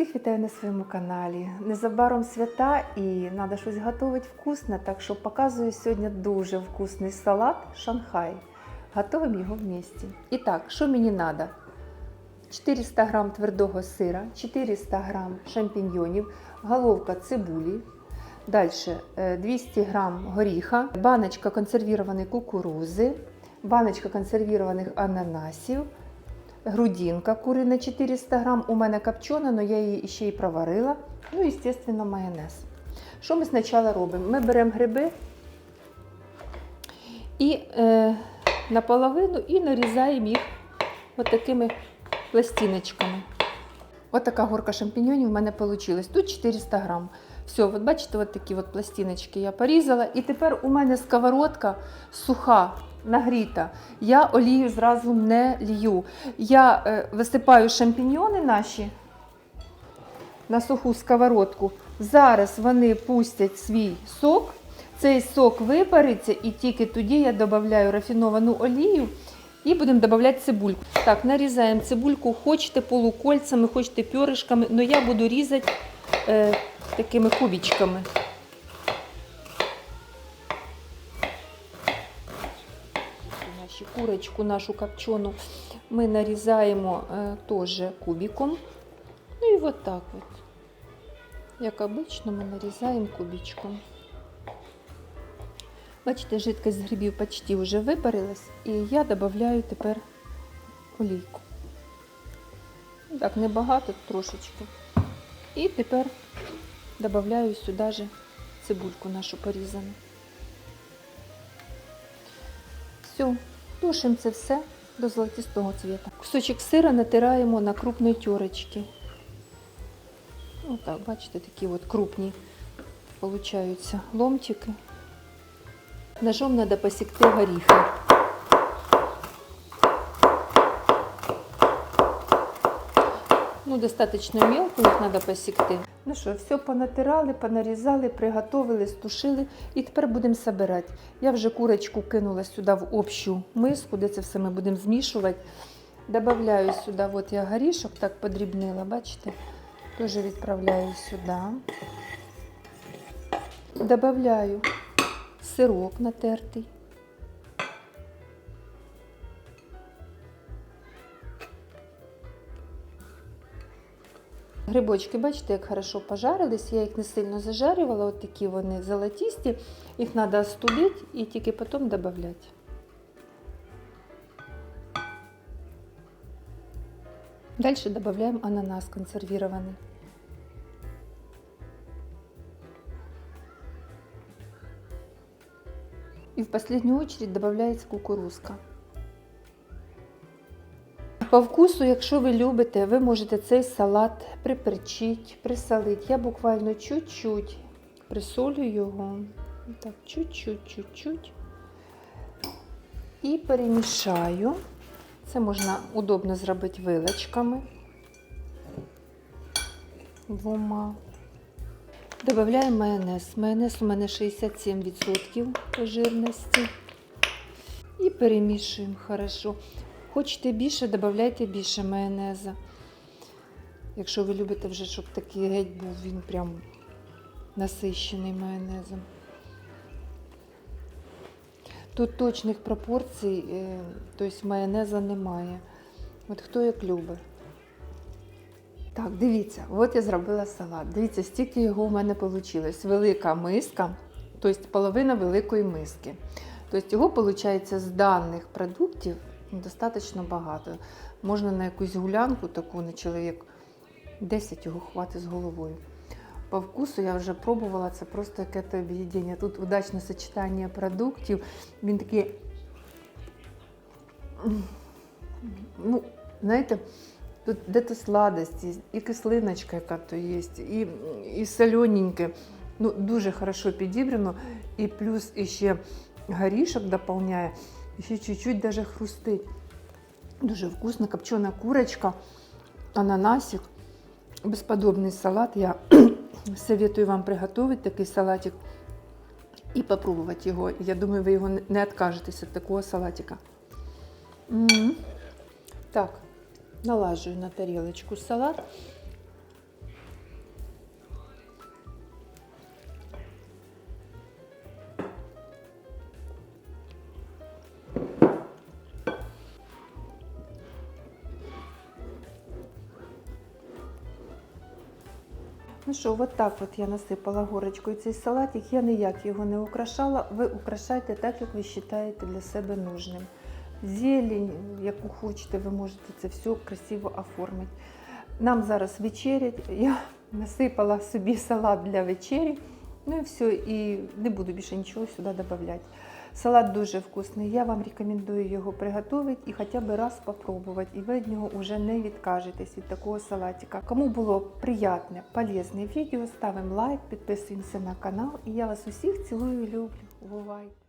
Всіх вітаю на своєму каналі. Незабаром свята і треба щось готувати вкусне, так що показую сьогодні дуже вкусний салат Шанхай. Готовимо його в місті. І так, що мені треба? 400 г твердого сира, 400 г шампіньйонів, головка цибулі, далі 200 г горіха, баночка консервірованої кукурузи, баночка консервірованих ананасів, грудинка курина 400 грам. У мене копчена, але я її ще й проварила. Ну і, звісно, майонез. Що ми спочатку робимо? Ми беремо гриби і е, наполовину і нарізаємо їх отакими пластиночками. Ось така горка шампіньонів в мене вийшла. Тут 400 грам. Все, от бачите, от такі от пластиночки я порізала. І тепер у мене сковородка суха, нагріта. Я олію зразу не лью. Я е, висипаю шампіньони наші на суху сковородку. Зараз вони пустять свій сок. Цей сок випариться, і тільки тоді я додаю рафіновану олію і будемо додавати цибульку. Так, нарізаємо цибульку, хочете полукольцями, хочете пьоришками, але я буду різати е, такими кубічками. Нашу курочку, нашу копчену ми нарізаємо е, теж кубиком. Ну і от так от. Як обично, ми нарізаємо кубичком. Бачите, жидкость з грибів почти вже випарилась, і я додаю тепер олійку. Так, небагато, трошечки. І тепер додаю сюди же цибульку нашу порізану. Все, тушимо це все до золотистого цвіта. Кусочок сира натираємо на крупної терочки. Отак, бачите, такі от крупні получаються ломтики. Ножом треба посікти горіхи. Ну, достаточно мелко їх треба посікти. Ну що, все понатирали, понарізали, приготовили, стушили і тепер будемо збирати. Я вже курочку кинула сюди в общу миску, де це все ми будемо змішувати. Добавляю сюди, от я горішок так подрібнила, бачите? Теж відправляю сюди. Добавляю сирок натертий. Грибочки, бачите, як хорошо пожарились. Я їх не сильно зажарювала, от такі вони золотисті. Їх треба остудити і тільки потім додати. Дальше добавляем ананас консервированный. И в последнюю очередь добавляється кукурузка. По вкусу, якщо ви любите, ви можете цей салат приперчити, присолити. Я буквально чуть-чуть присолю його. Так, чуть-чуть, чуть-чуть. І перемішаю. Це можна удобно зробити вилочками двома. Додаємо майонез. Майонез у мене 67% жирності. І перемішуємо хорошо. Хочете більше, додавайте більше майонеза. Якщо ви любите вже, щоб такий геть був, він прям насищений майонезом. Тут точних пропорцій, е, тобто майонеза немає. От хто як любить. Так, дивіться, от я зробила салат. Дивіться, стільки його у мене вийшло. Велика миска, тобто половина великої миски. Тобто його, виходить, з даних продуктів достатньо багато. Можна на якусь гулянку таку на чоловік 10 його хватить з головою. По вкусу я вже пробувала, це просто яке-то об'єднання. Тут удачне сочетання продуктів. Він такий, ну, знаєте, тут де-то сладості, і кислиночка яка-то є, і, і солененьке. Ну, дуже хорошо підібрано. І плюс іще горішок доповняє, і ще чуть-чуть даже хрустить. Дуже вкусно, копчена курочка, ананасик, безподобний салат. Я советую вам приготовить такий салатик і попробувати його. Я думаю, ви його не відкажетесь від такого салатика. М -м -м. Так, налажую на тарілочку салат. Ну що, от так от я насипала горочкою цей салатик. Я ніяк його не украшала. Ви украшайте так, як ви вважаєте для себе нужним. Зелень, яку хочете, ви можете це все красиво оформити. Нам зараз вечерять. Я насипала собі салат для вечері. Ну і все, і не буду більше нічого сюди додавати. Салат дуже вкусний. Я вам рекомендую його приготувати і хоча б раз спробувати. І ви від нього вже не відкажетесь від такого салатика. Кому було приємне, полезне відео, ставимо лайк, підписуємося на канал. І я вас усіх цілую і люблю. Бувайте!